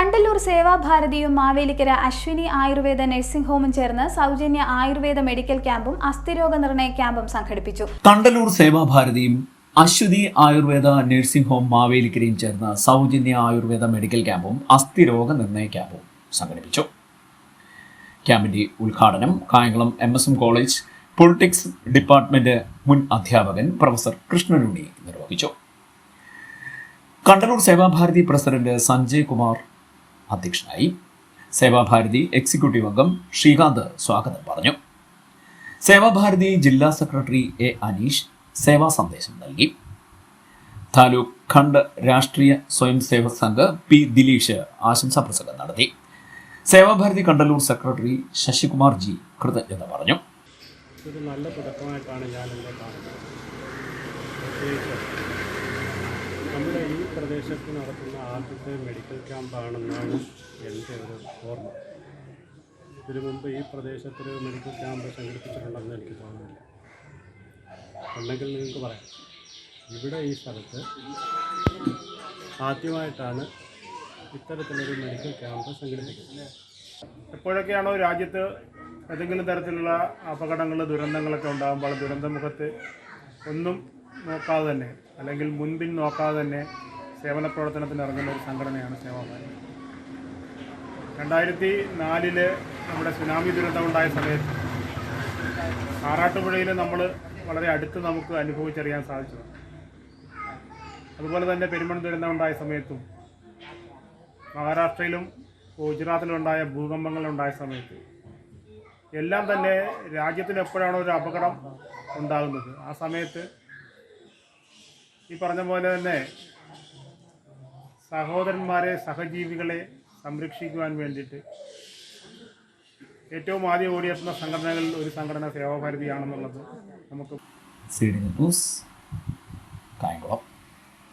കണ്ടല്ലൂർ സേവാഭാരതിയും മാവേലിക്കര അശ്വിനി ആയുർവേദ നഴ്സിംഗ് ഹോമും ചേർന്ന് സൗജന്യ ആയുർവേദ മെഡിക്കൽ ക്യാമ്പും അസ്ഥിരോഗ നിർണയ ക്യാമ്പും സംഘടിപ്പിച്ചു. കണ്ടല്ലൂർ സേവാഭാരതിയും അശ്വതി ആയുർവേദ നഴ്സിംഗ് ഹോം മാവേലിക്കരയും ചേർന്ന് സൗജന്യ ആയുർവേദ മെഡിക്കൽ ക്യാമ്പും അസ്ഥിരോഗ നിർണയ ക്യാമ്പും സംഘടിപ്പിച്ചു. ക്യാമ്പിന്റെ ഉദ്ഘാടനം Kayamkulam M S M college politics department മുൻ അധ്യാപകൻ പ്രൊഫസർ കൃഷ്ണനുണ്ണി നിർവഹിച്ചു. കണ്ടലൂർ സേവാഭാരതി പ്രസിഡന്റ് സഞ്ജയ് കുമാർ അധ്യക്ഷനായി സേവാഭാരതി എക്സിക്യൂട്ടീവ് അംഗം ശ്രീകാന്ത് സ്വാഗതം പറഞ്ഞു. സേവാഭാരതി ജില്ലാ സെക്രട്ടറി എ അനീഷ് സേവാ സന്ദേശം നൽകി. താലൂക്ക് ഖണ്ഡ് രാഷ്ട്രീയ സ്വയം സേവക സംഘ് പി ദിലീഷ് ആശംസാ പ്രസംഗം നടത്തി. സേവാഭാരതി കണ്ടലൂർ സെക്രട്ടറി ശശികുമാർ ജി കൃതജ്ഞത പറഞ്ഞു. ഒരു നല്ല തുടക്കമായിട്ടാണ് ഞാനിവിടെ കാണുന്നത്. പ്രത്യേകിച്ച് നമ്മുടെ പ്രദേശത്ത് നടത്തുന്ന ആദ്യത്തെ മെഡിക്കൽ ക്യാമ്പാണെന്നാണ് എന്റെ ഒരു ഓർമ്മ. ഇതിനു മുമ്പ് ഈ പ്രദേശത്തൊരു മെഡിക്കൽ ക്യാമ്പ് സംഘടിപ്പിച്ചിട്ടുണ്ടെന്ന് എനിക്ക് തോന്നുന്നില്ല. ഉണ്ടെങ്കിൽ നിങ്ങൾക്ക് പറയാം. ഇവിടെ ഈ സ്ഥലത്ത് ആദ്യമായിട്ടാണ് ഇത്തരത്തിലൊരു മെഡിക്കൽ ക്യാമ്പ് സംഘടിപ്പിക്കുന്നത്. എപ്പോഴൊക്കെയാണോ രാജ്യത്ത് ഏതെങ്കിലും തരത്തിലുള്ള അപകടങ്ങൾ ദുരന്തങ്ങളൊക്കെ ഉണ്ടാകുമ്പോൾ ദുരന്തമുഖത്ത് ഒന്നും നോക്കാതെ തന്നെ അല്ലെങ്കിൽ മുൻപിൻ നോക്കാതെ തന്നെ സേവന പ്രവർത്തനത്തിന് ഇറങ്ങുന്ന ഒരു സംഘടനയാണ് സേവാഭാരതി രണ്ടായിരത്തി നാലിൽ നമ്മുടെ സുനാമി ദുരന്തമുണ്ടായ സമയത്ത് ആറാട്ടുപുഴയിൽ നമ്മൾ വളരെ അടുത്ത് നമുക്ക് അനുഭവിച്ചറിയാൻ സാധിച്ചത്. അതുപോലെ തന്നെ പെരുമൺ ദുരന്തമുണ്ടായ സമയത്തും മഹാരാഷ്ട്രയിലും ഗുജറാത്തിലും ഉണ്ടായ ഭൂകമ്പങ്ങളുണ്ടായ സമയത്ത് എല്ലാം തന്നെ രാജ്യത്തിന് എപ്പോഴാണോ ഒരു അപകടം ഉണ്ടാകുന്നത്? ആ സമയത്ത് ഈ പറഞ്ഞ പോലെ തന്നെ സഹോദരന്മാരെ സഹജീവികളെ സംരക്ഷിക്കുവാൻ വേണ്ടിയിട്ട് ഏറ്റവും ആദ്യം ഓടിയെത്തുന്ന സംഘടനകളിൽ ഒരു സംഘടന സേവാഭാരതിയാണെന്നുള്ളത് നമുക്ക് സി ന്യൂസ് കായംകുളം.